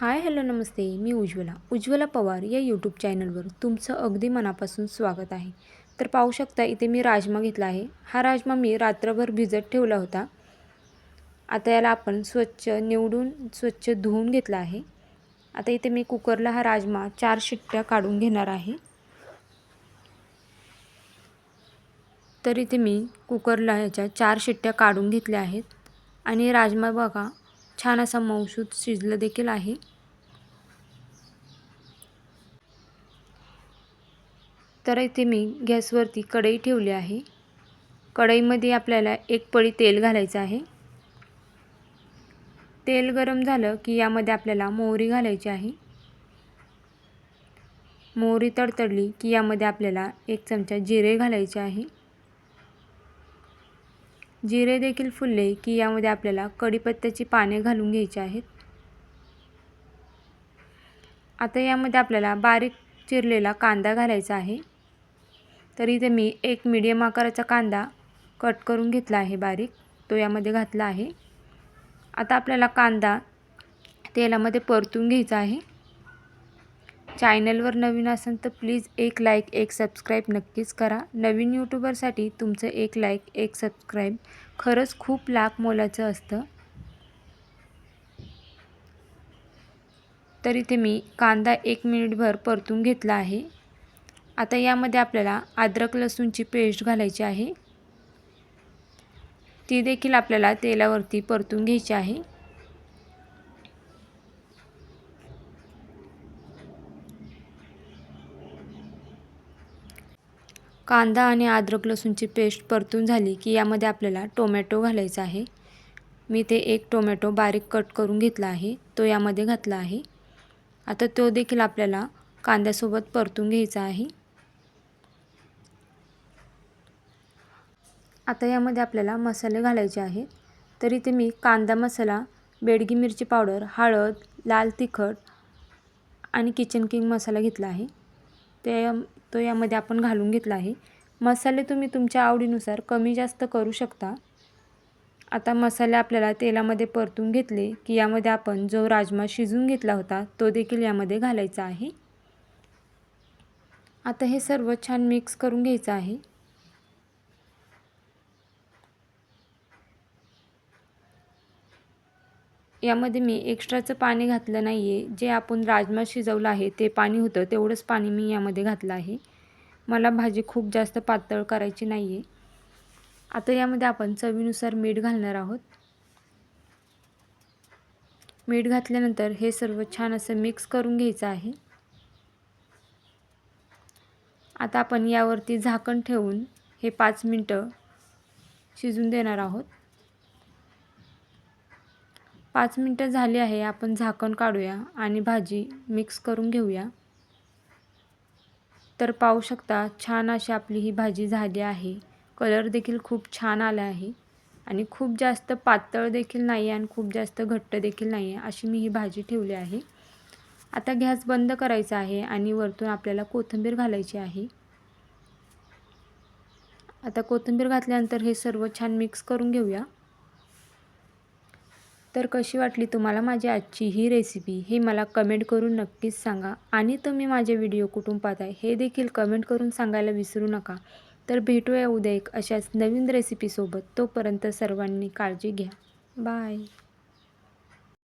हाय hello नमस्ते. मी उज्ज्वला. उज्ज्वला पवार या यूट्यूब चॅनलवर तुमचं अगदी मनापासून स्वागत आहे. तर पाहू शकता इथे मी राजमा घेतला आहे. हा राजमा मी रात्रभर भिजत ठेवला होता. आता याला आपण स्वच्छ निवडून स्वच्छ धुवून घेतला आहे. आता इथे मी कुकरला हा राजमा चार शिट्ट्या काढून घेणार आहे. तर इथे मी कुकरला ह्याच्या चार शिट्ट्या काढून घेतल्या आहेत. आणि राजमा बघा छान असा मौसूद शिजलं देखील आहे. तर इथे मी गॅसवरती कढई ठेवली आहे. कढईमध्ये आपल्याला एक पळी तेल घालायचं आहे. तेल गरम झालं की यामध्ये आपल्याला मोहरी घालायची आहे. मोहरी तडतडली की यामध्ये आपल्याला एक चमचा जिरे घालायचे आहे. जिरे देखील फुलले की यामध्ये आपल्याला कढीपत्त्याची पाने घालून घ्यायची आहेत. आता यामध्ये आपल्याला बारीक चिरलेला कांदा घालायचा आहे. तर इथे मी एक मीडियम आकाराचा कांदा कट करून घेतला आहे बारीक. तो यामध्ये घातला आहे. आता आपल्याला कांदा तेलामध्ये परतून घ्यायचा आहे. चॅनलवर नवीन असेल तर प्लीज एक लाईक एक सबस्क्राईब नक्कीच करा. नवीन यूट्यूबरसाठी तुमचं एक लाईक एक सबस्क्राईब खरंच खूप लाख मोलाचं असतं. तर इथे मी कांदा एक मिनिटभर परतून घेतला आहे. आता यामध्ये आपल्याला अद्रक लसूणची पेस्ट घालायची आहे. ती देखील आपल्याला तेलावरती परतून घ्यायची आहे. कांदा आणि अद्रक लसूणची पेस्ट परतून झाली की यामध्ये आपल्याला टोमॅटो घालायचा आहे. मी ते एक टोमॅटो बारीक कट करून घेतला आहे. तो यामध्ये घातला आहे. आता तो देखील आपल्याला कांद्यासोबत परतून घ्यायचा आहे. आता यामध्ये आपल्याला मसाले घालायचे आहेत तर इथे मी कांदा मसाला बेडगी मिरची पावडर हळद लाल तिखट आणि किचन किंग मसाला घेतला आहे. ते तो यामध्ये आपण घालून घेतला आहे. मसाले तुम्ही तुमच्या आवडीनुसार कमी जास्त करू शकता. आता मसाले आपल्याला तेलामध्ये परतून घेतले की यामध्ये आपण जो राजमा शिजून घेतला होता तो देखील यामध्ये घालायचा आहे. आता हे सर्व छान मिक्स करून घ्यायचं आहे. यामध्ये मी एक्स्ट्राचं पाणी घातलं नाही आहे जे आपण राजमा शिजवलं आहे ते पाणी होतं. तेवढंच पाणी मी यामध्ये घातलं आहे. मला भाजी खूप जास्त पातळ करायची नाही आहे आता यामध्ये आपण चवीनुसार मीठ घालणार आहोत. मीठ घातल्यानंतर हे सर्व छान असं मिक्स करून घ्यायचं आहे. आता आपण यावरती झाकण ठेवून हे पाच मिनटं शिजून देणार आहोत. पाच मिनटं झाली आहे आपण झाकण काढूया आणि भाजी मिक्स करून घेऊया. तर पाहू शकता छान अशी आपली ही भाजी झाली आहे. कलर देखील खूप छान आला आहे आणि खूप जास्त पातळ देखील नाही आहे आणि खूप जास्त घट्ट देखील नाही आहे अशी मी ही भाजी ठेवली आहे. आता गॅस बंद करायचा आहे आणि वरतून आपल्याला कोथिंबीर घालायची आहे. आता कोथिंबीर घातल्यानंतर हे सर्व छान मिक्स करून घेऊया. तर कशी वाटली तुम्हाला माझी आजची ही रेसिपी हे मला कमेंट करून नक्कीच सांगा. आणि तुम्ही माझे व्हिडिओ कुठून पाहताय हे देखील कमेंट करून सांगायला विसरू नका. तर भेटूया उद्या एक अशाच नवीन रेसिपीसोबत तोपर्यंत सर्वांनी काळजी घ्या. बाय